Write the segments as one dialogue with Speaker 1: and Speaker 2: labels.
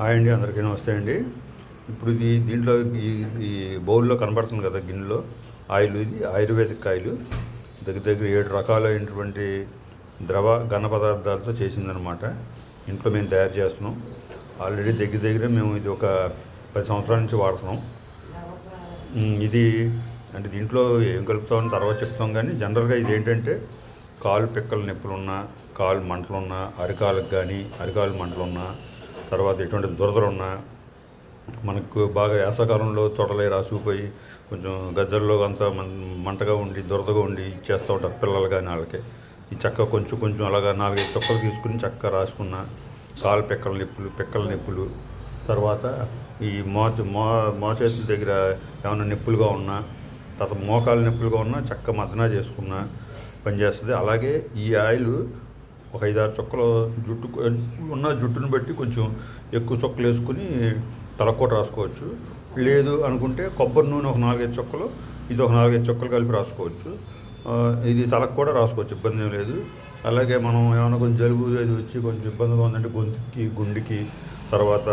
Speaker 1: Hi అండి అందరికీ నమస్తే అండి. ఇప్పుడు ఇది దీంట్లో ఈ ఈ బౌల్లో కనబడుతుంది కదా గిన్నెలో. ఆయిల్ ఇది ఆయుర్వేదిక్ ఆయిల్. దగ్గర దగ్గర ఏడు రకాలైనటువంటి ద్రవ ఘన పదార్థాలతో చేసిందనమాట ఇంట్లో మేము తయారు చేస్తున్నాం. ఆల్రెడీ దగ్గర దగ్గర మేము ఇది ఒక పది సంవత్సరాల నుంచి వాడుతున్నాం. ఇది అంటే దీంట్లో ఏం కలుపుతామని తర్వాత చెప్తాం కానీ జనరల్గా ఇది ఏంటంటే కాలు పిక్కల నొప్పులున్నా కాలు మంటలున్నా అరికాలకు కానీ అరికాలు మంటలున్నా తర్వాత ఎటువంటి దురదలున్నా మనకు బాగా వేసవకాలంలో తొడలే రాసుకుపోయి కొంచెం గజ్జల్లో అంతా మంటగా ఉండి దురదగా ఉండి ఇచ్చేస్తూ ఉంటారు పిల్లలు కానీ వాళ్ళకి. ఈ చక్క కొంచెం కొంచెం అలాగా నాలుగైదు చుక్కలు తీసుకుని చక్క రాసుకున్న కాలు పిక్కల నొప్పులు పిక్కల నొప్పులు. తర్వాత ఈ మోచ మో మోచేతుల దగ్గర ఏమైనా నొప్పులుగా ఉన్నా తర్వాత మోకాలు నొప్పులుగా ఉన్నా చక్క మదన చేసుకున్న పనిచేస్తుంది అలాగే ఈ ఆయిల్ ఒక ఐదారు చుక్కలు జుట్టు ఉన్న జుట్టును బట్టి కొంచెం ఎక్కువ చుక్కలు వేసుకుని తలకోట రాసుకోవచ్చు. లేదు అనుకుంటే కొబ్బరి నూనె ఒక నాలుగైదు చుక్కలు ఇది ఒక నాలుగైదు చుక్కలు కలిపి రాసుకోవచ్చు. ఇది తలకు కూడా రాసుకోవచ్చు ఇబ్బంది ఏం లేదు. అలాగే మనం ఏమైనా కొంచెం జలుబు అది వచ్చి కొంచెం ఇబ్బందిగా ఉందంటే గొంతుకి గుండెకి తర్వాత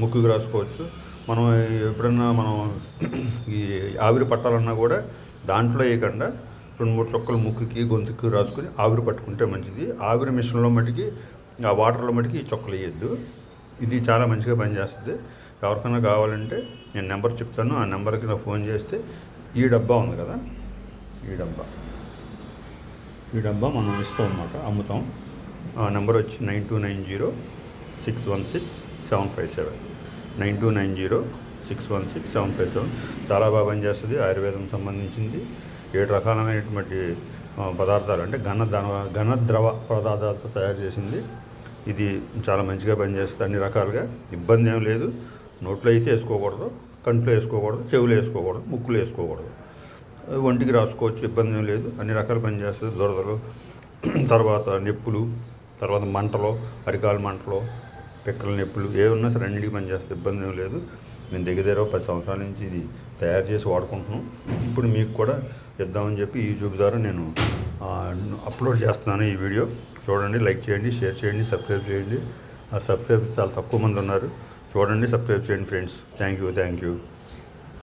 Speaker 1: ముక్కుకి రాసుకోవచ్చు. మనం ఎప్పుడన్నా మనం ఈ ఆవిరి పట్టాలన్నా కూడా దాంట్లో వేయకుండా రెండు మూడు చొక్కలు ముక్కుకి గొంతుకి రాసుకుని ఆవిరి పట్టుకుంటే మంచిది. ఆవిరి మిషన్లో మటుకి ఆ వాటర్లో మటుకి ఈ చొక్కలు వేయద్దు. ఇది చాలా మంచిగా పనిచేస్తుంది. ఎవరికైనా కావాలంటే నేను నెంబర్ చెప్తాను. ఆ నెంబర్కి నాకు ఫోన్ చేస్తే ఈ డబ్బా ఉంది కదా? ఈ డబ్బా. ఈ డబ్బా మనం ఇస్తాం అన్నమాట అమ్ముతాం. ఆ నెంబర్ వచ్చి nine two nine zero six one six seven five seven. Nine two nine zero six one six seven five seven. చాలా బాగా పనిచేస్తుంది. ఆయుర్వేదం సంబంధించింది. ఏడు రకాలైనటువంటి పదార్థాలు అంటే ఘన ధన ఘన ద్రవ పదార్థాలతో తయారు చేసింది. ఇది చాలా మంచిగా పనిచేస్తుంది అన్ని రకాలుగా. ఇబ్బంది ఏం లేదు. నోట్లో అయితే వేసుకోకూడదు కంట్లో వేసుకోకూడదు చెవులు వేసుకోకూడదు ముక్కులు వేసుకోకూడదు. ఒంటికి రాసుకోవచ్చు ఇబ్బంది ఏం లేదు. అన్ని రకాలు పనిచేస్తుంది దురదలు తర్వాత నొప్పులు తర్వాత మంటలు అరికాల మంటలు పిక్కల నొప్పులు ఏమున్నా ఉన్నా సరే అన్నిటికీ పనిచేస్తుంది ఇబ్బంది ఏం లేదు. మేము దగ్గర దగ్గర పది సంవత్సరాల నుంచి ఇది తయారు చేసి వాడుకుంటున్నాం ఇప్పుడు మీకు కూడా ఇద్దామని చెప్పి యూట్యూబ్ ద్వారా నేను అప్లోడ్ చేస్తున్నాను ఈ వీడియో. చూడండి లైక్ చేయండి షేర్ చేయండి సబ్స్క్రైబ్ చేయండి. ఆ సబ్స్క్రైబ్ చాలా తక్కువ మంది ఉన్నారు. చూడండి సబ్స్క్రైబ్ చేయండి friends. Thank you thank you.